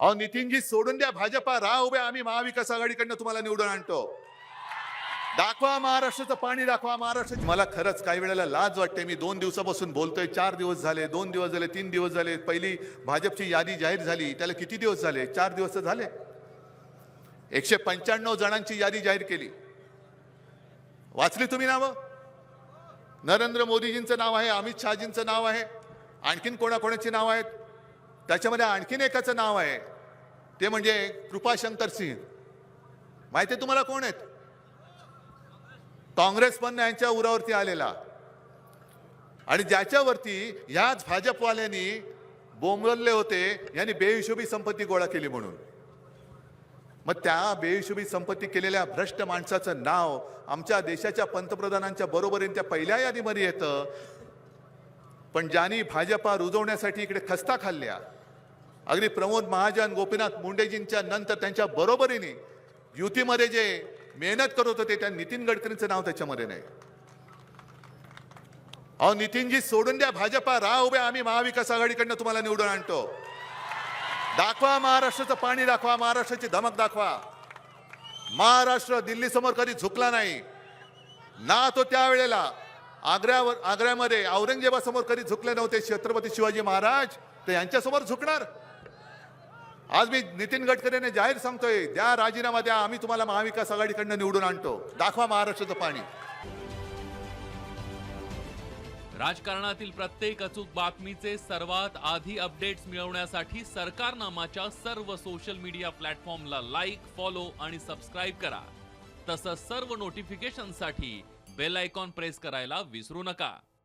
अहो नितीनजी सोडून द्या भाजपा राह उभ्या आम्ही महाविकास आघाडीकडनं तुम्हाला निवडून आणतो. दाखवा महाराष्ट्राचं पाणी दाखवा महाराष्ट्र मला खरंच काही वेळेला लाज वाटते. मी दोन दिवसापासून बोलतोय चार दिवस झाले दोन दिवस झाले तीन दिवस झाले. पहिली भाजपची यादी जाहीर झाली. त्याला किती दिवस झाले? चार दिवस झाले. एकशे पंच्याण्णव जणांची यादी जाहीर केली. वाचली तुम्ही नावं? नरेंद्र मोदीजींचं नाव आहे अमित शहाजींचं नाव आहे. आणखीन कोणाकोणाची नाव आहेत? त्याच्यामध्ये आणखीन एकाचं नाव आहे. ते म्हणजे कृपाशंकर सिंह. माहिती आहे तुम्हाला कोण आहेत? काँग्रेस पण यांच्या उरावरती आलेला. आणि ज्याच्यावरती ह्याच भाजपवाल्यांनी बोंबलले होते यांनी बेहिशोबी संपत्ती गोळा केली म्हणून. मग त्या बेहिशोबी संपत्ती केलेल्या भ्रष्ट माणसाचं नाव आमच्या देशाच्या पंतप्रधानांच्या बरोबरीने त्या पहिल्या यादीमध्ये येतं. पण ज्यांनी भाजपा रुजवण्यासाठी इकडे खस्ता खाल्ल्या अगदी प्रमोद महाजन गोपीनाथ मुंडेजींच्या नंतर त्यांच्या बरोबरीने युतीमध्ये जे मेहनत करत होते त्या नितीन गडकरींचं नाव त्याच्यामध्ये नाही. अहो नितीनजी सोडून द्या भाजपा राह उभ्या आम्ही महाविकास आघाडीकडनं तुम्हाला निवडून आणतो. दाखवा महाराष्ट्राचं पाणी दाखवा महाराष्ट्राची धमक दाखवा. महाराष्ट्र दिल्ली समोर कधी झुकला नाही. ना तो त्यावेळेला आग्र्यावर आग्र्यामध्ये औरंगजेबासमोर कधी झुकले नव्हते छत्रपती शिवाजी महाराज तर यांच्यासमोर झुकणार. आज मी नितीन गडकरीने जाहीर सांगतोय द्या राजीनामा द्या आम्ही तुम्हाला महाविकास आघाडीकडनं निवडून आणतो. दाखवा महाराष्ट्राचं पाणी. राजकारणातील प्रत्येक अचूक बातमीचे सर्वात आधी अपडेट्स मिळवण्यासाठी सरकारनामाच्या सर्व सोशल मीडिया प्लॅटफॉर्मला लाईक फॉलो आणि सबस्क्राईब करा. तसंच सर्व नोटिफिकेशनसाठी बेल आयकॉन प्रेस करायला विसरू नका.